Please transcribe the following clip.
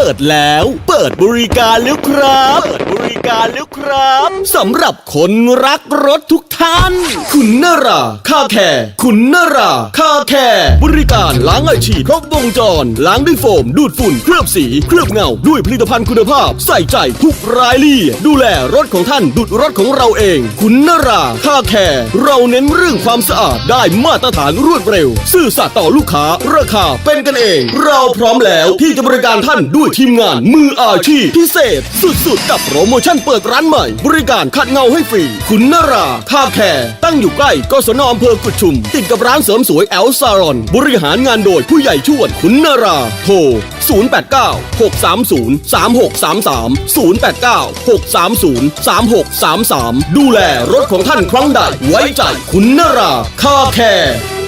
ปิดแล้ว เปิดบริการแล้วครับ เปิดบริการแล้วครับสำหรับคนรักรถทุกท่าน คุณนราคาแคร์คุณนราคาแคร์บริการล้างไอฉีดครบวงจร ล้างด้วยโฟม ดูดฝุ่น เคลือบสี เคลือบเงา ด้วยผลิตภัณฑ์คุณภาพ ใส่ใจทุกรายละเอียดดูแลรถของท่านดุดรถของเราเอง คุณนราคาแคร์เราเน้นเรื่องความสะอาดได้มาตรฐานรวดเร็ว ซื่อสัตย์ต่อลูกค้า ราคาเป็นกันเอง เราพร้อมแล้วที่จะบริการท่านด้วยทีมงานมืออาชีพพิเศษ สุดๆ กับโปรโมชั่นเปิดร้านใหม่ บริการขัดเงาให้ฟรี คุณนราค่าแคร์ตั้งอยู่ใกล้กศนอำเภอกุดชุม ติดกับร้านเสริมสวยแอลซารอน บริหารงานโดยผู้ใหญ่ชวนคุณนรา โทร 089 630 3633 089 630 3633 ดูแลรถของท่านครั้งใดไว้ใจคุณนราค่าแคร์